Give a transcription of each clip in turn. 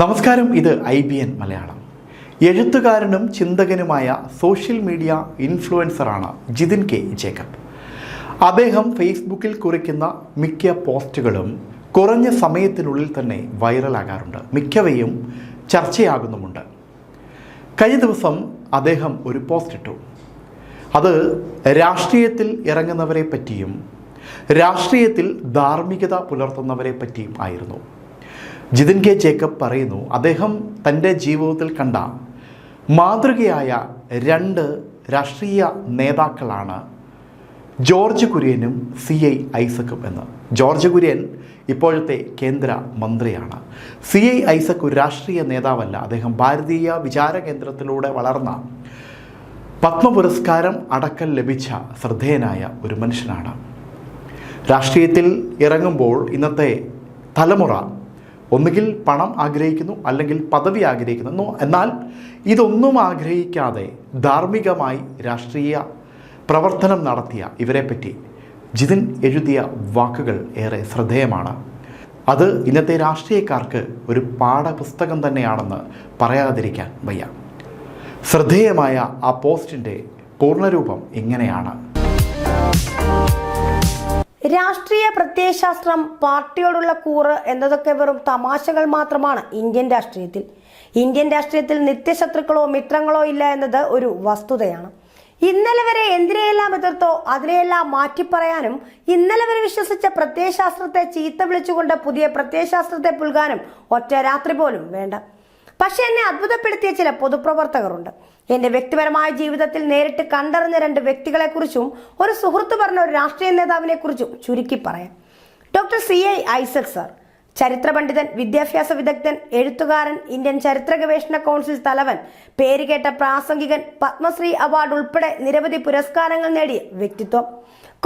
നമസ്കാരം ഇത് I B N Malayalam. എഴുത്തുകാരനും ചിന്തകനുമായ സോഷ്യൽ മീഡിയ ഇൻഫ്ലുവൻസറാണ് ജിതിൻ കെ ജേക്കബ്. അദ്ദേഹം ഫേസ്ബുക്കിൽ കുറിക്കുന്ന മിക്ക പോസ്റ്റുകളും കുറഞ്ഞ സമയത്തിനുള്ളിൽ തന്നെ വൈറലാകാറുണ്ട്. മിക്കവയും ചർച്ചയാകുന്നുമുണ്ട്. കഴിഞ്ഞ ദിവസം അദ്ദേഹം ഒരു പോസ്റ്റ് ഇട്ടു അത് രാഷ്ട്രീയത്തിൽ ഇറങ്ങുന്നവരെ പറ്റിയും രാഷ്ട്രീയത്തിൽ ധാർമ്മികത പുലർത്തുന്നവരെ പറ്റിയും ആയിരുന്നു. ജിതിൻ കെ ജേക്കബ് പറയുന്നു അദ്ദേഹം തന്റെ ജീവിതത്തിൽ കണ്ട മാതൃകയായ രണ്ട് രാഷ്ട്രീയ നേതാക്കളാണ് ജോർജ് കുര്യനും സി ഐ ഐസക്കും എന്ന്. ജോർജ് കുര്യൻ ഇപ്പോഴത്തെ കേന്ദ്ര മന്ത്രിയാണ്. സി ഐ ഐസക് ഒരു രാഷ്ട്രീയ നേതാവല്ല. അദ്ദേഹം ഭാരതീയ വിചാര കേന്ദ്രത്തിലൂടെ വളർന്ന പത്മ പുരസ്കാരം അടക്കം ലഭിച്ച ശ്രദ്ധേയനായ ഒരു മനുഷ്യനാണ്. രാഷ്ട്രീയത്തിൽ ഇറങ്ങുമ്പോൾ ഇന്നത്തെ തലമുറ ഒന്നുകിൽ പണം ആഗ്രഹിക്കുന്നു അല്ലെങ്കിൽ പദവി ആഗ്രഹിക്കുന്നു. എന്നാൽ ഇതൊന്നും ആഗ്രഹിക്കാതെ ധാർമ്മികമായി രാഷ്ട്രീയ പ്രവർത്തനം നടത്തിയ ഇവരെപ്പറ്റി ജിതിൻ എഴുതിയ വാക്കുകൾ ഏറെ ശ്രദ്ധേയമാണ്. അത് ഇന്നത്തെ രാഷ്ട്രീയക്കാർക്ക് ഒരു പാഠപുസ്തകം തന്നെയാണെന്ന് പറയാതിരിക്കാൻ വയ്യ. ശ്രദ്ധേയമായ ആ പോസ്റ്റിന്റെ പൂർണരൂപം ഇങ്ങനെയാണ്. രാഷ്ട്രീയ പ്രത്യയശാസ്ത്രം പാർട്ടിയോടുള്ള കൂറ് എന്നതൊക്കെ വെറും തമാശകൾ മാത്രമാണ് ഇന്ത്യൻ രാഷ്ട്രീയത്തിൽ. ഇന്ത്യൻ രാഷ്ട്രീയത്തിൽ നിത്യശത്രുക്കളോ മിത്രങ്ങളോ ഇല്ല എന്നത് ഒരു വസ്തുതയാണ്. ഇന്നലെ വരെ എന്തിനെയെല്ലാം എതിർത്തോ അതിനെയെല്ലാം മാറ്റിപ്പറയാനും ഇന്നലെ വരെ വിശ്വസിച്ച പ്രത്യയശാസ്ത്രത്തെ ചീത്ത വിളിച്ചുകൊണ്ട് പുതിയ പ്രത്യയശാസ്ത്രത്തെ പുൽകാനും ഒറ്റ രാത്രി പോലും വേണ്ട. പക്ഷെ എന്നെ അത്ഭുതപ്പെടുത്തിയ ചില പൊതുപ്രവർത്തകരുണ്ട്. എന്റെ വ്യക്തിപരമായ ജീവിതത്തിൽ നേരിട്ട് കണ്ടറിഞ്ഞ രണ്ട് വ്യക്തികളെക്കുറിച്ചും ഒരു സുഹൃത്ത് പറഞ്ഞ ഒരു രാഷ്ട്രീയ നേതാവിനെ കുറിച്ചും ചുരുക്കി പറയാം. Doctor C I Isaac sir ചരിത്ര പണ്ഡിതൻ വിദ്യാഭ്യാസ വിദഗ്ധൻ എഴുത്തുകാരൻ ഇന്ത്യൻ ചരിത്ര ഗവേഷണ കൗൺസിൽ തലവൻ പേരുകേട്ട പ്രാസംഗികൻ പത്മശ്രീ അവാർഡ് ഉൾപ്പെടെ നിരവധി പുരസ്കാരങ്ങൾ നേടിയ വ്യക്തിത്വം.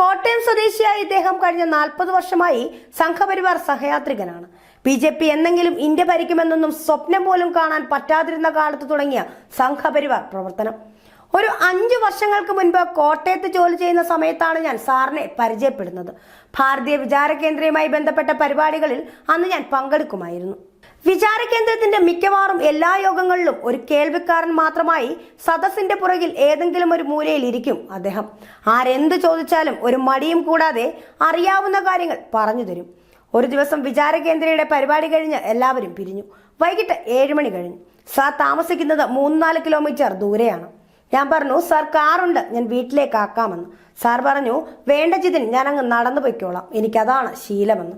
കോട്ടയം സ്വദേശിയായ ഇദ്ദേഹം കഴിഞ്ഞ നാൽപ്പത് വർഷമായി സംഘപരിവാർ സഹയാത്രികനാണ്. ബി ജെ പി എന്നെങ്കിലും ഇന്ത്യ ഭരിക്കുമെന്നൊന്നും സ്വപ്നം പോലും കാണാൻ പറ്റാതിരുന്ന കാലത്ത് തുടങ്ങിയ സംഘപരിവാർ പ്രവർത്തനം. ഒരു അഞ്ചു വർഷങ്ങൾക്ക് മുൻപ് കോട്ടയത്ത് ജോലി ചെയ്യുന്ന സമയത്താണ് ഞാൻ സാറിനെ പരിചയപ്പെടുന്നത്. ഭാരതീയ വിചാര കേന്ദ്രയുമായി ബന്ധപ്പെട്ട പരിപാടികളിൽ അന്ന് ഞാൻ പങ്കെടുക്കുമായിരുന്നു. വിചാര കേന്ദ്രത്തിന്റെ മിക്കവാറും എല്ലാ യോഗങ്ങളിലും ഒരു കേൾവിക്കാരൻ മാത്രമായി സദസ്സിന്റെ പുറകിൽ ഏതെങ്കിലും ഒരു മൂലയിൽ ഇരിക്കും അദ്ദേഹം. ആരെന്ത് ചോദിച്ചാലും ഒരു മടിയും കൂടാതെ അറിയാവുന്ന കാര്യങ്ങൾ പറഞ്ഞു തരും. ഒരു ദിവസം വിചാര കേന്ദ്രയുടെ പരിപാടി കഴിഞ്ഞ് എല്ലാവരും പിരിഞ്ഞു. വൈകിട്ട് ഏഴ് മണി കഴിഞ്ഞു. സാർ താമസിക്കുന്നത് മൂന്ന് നാല് കിലോമീറ്റർ ദൂരെയാണ്. ഞാൻ പറഞ്ഞു സാർ കാറുണ്ട്. ഞാൻ വീട്ടിലേക്ക് ആക്കാമെന്ന്. സാർ പറഞ്ഞു വേണ്ട ജിതിൻ ഞാൻ അങ്ങ് നടന്നു പൊയ്ക്കോളാം. എനിക്കതാണ് ശീലമെന്ന്.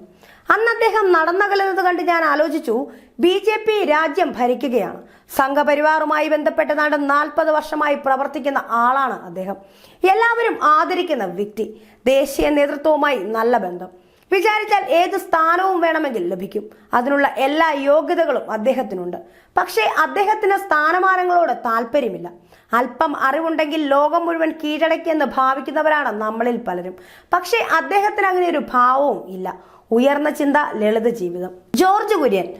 അന്ന് അദ്ദേഹം നടന്നകലുന്നത് കണ്ട് ഞാൻ ആലോചിച്ചു ബി ജെ പി രാജ്യം ഭരിക്കുകയാണ്. സംഘപരിവാറുമായി ബന്ധപ്പെട്ട് നാട് നാൽപ്പത് വർഷമായി പ്രവർത്തിക്കുന്ന ആളാണ് അദ്ദേഹം. എല്ലാവരും ആദരിക്കുന്ന വ്യക്തി. ദേശീയ നേതൃത്വവുമായി നല്ല ബന്ധം. വിചാരിച്ചാൽ ഏത് സ്ഥാനവും വേണമെങ്കിൽ ലഭിക്കും. അതിനുള്ള എല്ലാ യോഗ്യതകളും അദ്ദേഹത്തിനുണ്ട്. പക്ഷേ അദ്ദേഹത്തിന് സ്ഥാനമാനങ്ങളോട് താല്പര്യമില്ല. അല്പം അറിവുണ്ടെങ്കിൽ ലോകം മുഴുവൻ കീഴടക്കിയെന്ന് ഭാവിക്കുന്നവരാണ് നമ്മളിൽ പലരും. പക്ഷേ അദ്ദേഹത്തിന് അങ്ങനെ ഒരു ഭാവവും ഇല്ല. ഉയർന്ന ചിന്ത ലളിത ജീവിതം. ജോർജ് കുര്യൻ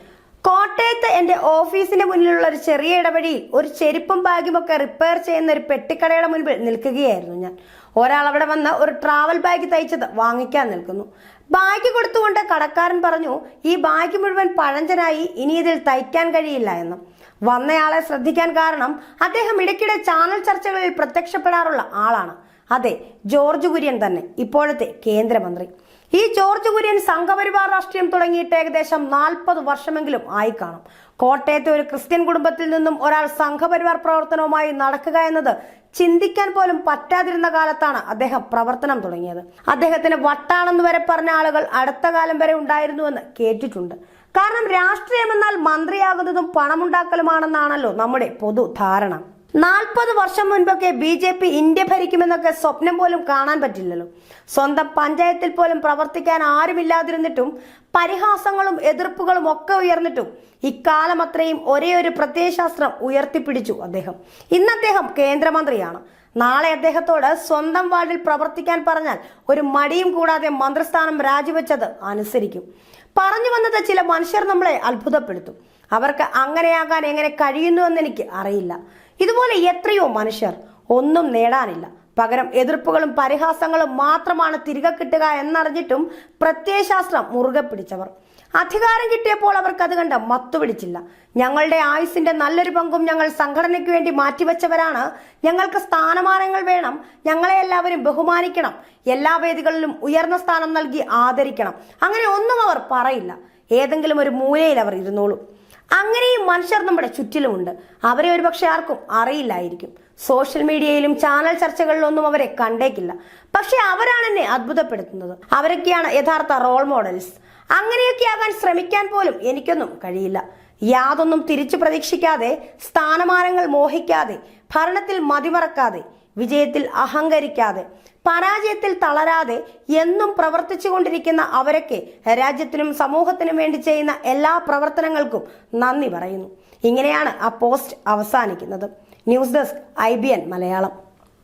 കോട്ടയത്ത് എന്റെ ഓഫീസിന് മുന്നിലുള്ള ഒരു ചെറിയ ഇടവഴിയിൽ ഒരു ചെരുപ്പും ബാഗും ഒക്കെ റിപ്പയർ ചെയ്യുന്ന ഒരു പെട്ടിക്കടയുടെ മുൻപിൽ നിൽക്കുകയായിരുന്നു ഞാൻ. ഒരാൾ അവിടെ വന്ന് ഒരു ട്രാവൽ ബാഗ് തയ്ച്ചത് വാങ്ങിക്കാൻ നിൽക്കുന്നു. ബാഗ് കൊടുത്തുകൊണ്ട് കടക്കാരൻ പറഞ്ഞു ഈ ബാഗ് മുഴുവൻ പഴഞ്ചനായി ഇനി ഇതിൽ തയ്ക്കാൻ കഴിയില്ല എന്ന്. വന്നയാളെ ശ്രദ്ധിക്കാൻ കാരണം അദ്ദേഹം ഇടയ്ക്കിടെ ചാനൽ ചർച്ചകളിൽ പ്രത്യക്ഷപ്പെടാറുള്ള ആളാണ്. അതെ ജോർജ് കുര്യൻ തന്നെ ഇപ്പോഴത്തെ കേന്ദ്രമന്ത്രി. ഈ ജോർജ് കുര്യൻ സംഘപരിവാർ രാഷ്ട്രീയം തുടങ്ങിയിട്ട് ഏകദേശം നാൽപ്പത് വർഷമെങ്കിലും ആയി കാണും കോട്ടയത്തെ ഒരു ക്രിസ്ത്യൻ കുടുംബത്തിൽ നിന്നും ഒരാൾ സംഘപരിവാർ പ്രവർത്തനവുമായി നടക്കുക എന്നത് ചിന്തിക്കാൻ പോലും പറ്റാതിരുന്ന കാലത്താണ് അദ്ദേഹം പ്രവർത്തനം തുടങ്ങിയത്. അദ്ദേഹത്തിന് വട്ടാണെന്ന് വരെ പറഞ്ഞ ആളുകൾ അടുത്ത കാലം വരെ ഉണ്ടായിരുന്നുവെന്ന് കേട്ടിട്ടുണ്ട്. കാരണം രാഷ്ട്രീയം എന്നാൽ മന്ത്രിയാകുന്നതും പണമുണ്ടാക്കലുമാണെന്നാണല്ലോ നമ്മുടെ പൊതു ധാരണ നാൽപ്പത് വർഷം മുൻപൊക്കെ ബി ജെ പി ഇന്ത്യ ഭരിക്കുമെന്നൊക്കെ സ്വപ്നം പോലും കാണാൻ പറ്റില്ലല്ലോ. സ്വന്തം പഞ്ചായത്തിൽ പോലും പ്രവർത്തിക്കാൻ ആരുമില്ലാതിരുന്നിട്ടും പരിഹാസങ്ങളും എതിർപ്പുകളും ഒക്കെ ഉയർന്നിട്ടും ഇക്കാലം അത്രയും ഒരേ ഒരു പ്രത്യയശാസ്ത്രം ഉയർത്തിപ്പിടിച്ചു അദ്ദേഹം. ഇന്ന് അദ്ദേഹം കേന്ദ്രമന്ത്രിയാണ്. നാളെ അദ്ദേഹത്തോട് സ്വന്തം വാർഡിൽ പ്രവർത്തിക്കാൻ പറഞ്ഞാൽ ഒരു മടിയും കൂടാതെ മന്ത്രിസ്ഥാനം രാജിവെച്ചത് അനുസരിക്കും. പറഞ്ഞു വന്നത് ചില മനുഷ്യർ നമ്മളെ അത്ഭുതപ്പെടുത്തും. അവർക്ക് അങ്ങനെയാകാൻ എങ്ങനെ കഴിയുന്നുവെന്ന് എനിക്ക് അറിയില്ല. ഇതുപോലെ എത്രയോ മനുഷ്യർ ഒന്നും നേടാനില്ല. പകരം എതിർപ്പുകളും പരിഹാസങ്ങളും മാത്രമാണ് തിരികെ കിട്ടുക എന്നറിഞ്ഞിട്ടും പ്രത്യയശാസ്ത്രം മുറുകെ പിടിച്ചവർ. അധികാരം കിട്ടിയപ്പോൾ അവർക്ക് അത് കണ്ട് മത്തു പിടിച്ചില്ല. ഞങ്ങളുടെ ആയുസിന്റെ നല്ലൊരു പങ്കും ഞങ്ങൾ സംഘടനയ്ക്ക് വേണ്ടി മാറ്റിവെച്ചവരാണ്. ഞങ്ങൾക്ക് സ്ഥാനമാനങ്ങൾ വേണം. ഞങ്ങളെ എല്ലാവരും ബഹുമാനിക്കണം. എല്ലാ വേദികളിലും ഉയർന്ന സ്ഥാനം നൽകി ആദരിക്കണം. അങ്ങനെ ഒന്നും അവർ പറയില്ല. ഏതെങ്കിലും ഒരു മൂലയിൽ അവർ ഇരുന്നോളും. അങ്ങനെയും മനുഷ്യർ നമ്മുടെ ചുറ്റിലുമുണ്ട്. അവരെ ഒരുപക്ഷെ ആർക്കും അറിയില്ലായിരിക്കും. സോഷ്യൽ മീഡിയയിലും ചാനൽ ചർച്ചകളിലൊന്നും അവരെ കണ്ടേക്കില്ല. പക്ഷെ അവരാണ് എന്നെ അത്ഭുതപ്പെടുത്തുന്നത്. അവരൊക്കെയാണ് യഥാർത്ഥ റോൾ മോഡൽസ് അങ്ങനെയൊക്കെ ആകാൻ ശ്രമിക്കാൻ പോലും എനിക്കൊന്നും കഴിയില്ല. യാതൊന്നും തിരിച്ചു പ്രതീക്ഷിക്കാതെ സ്ഥാനമാനങ്ങൾ മോഹിക്കാതെ ഭരണത്തിൽ മതിമറക്കാതെ വിജയത്തിൽ അഹങ്കരിക്കാതെ പരാജയത്തിൽ തളരാതെ എന്നും പ്രവർത്തിച്ചു കൊണ്ടിരിക്കുന്ന അവരൊക്കെ രാജ്യത്തിനും സമൂഹത്തിനും വേണ്ടി ചെയ്യുന്ന എല്ലാ പ്രവർത്തനങ്ങൾക്കും നന്ദി പറയുന്നു. ഇങ്ങനെയാണ് ആ പോസ്റ്റ് അവസാനിക്കുന്നത്. News desk I Malayalam.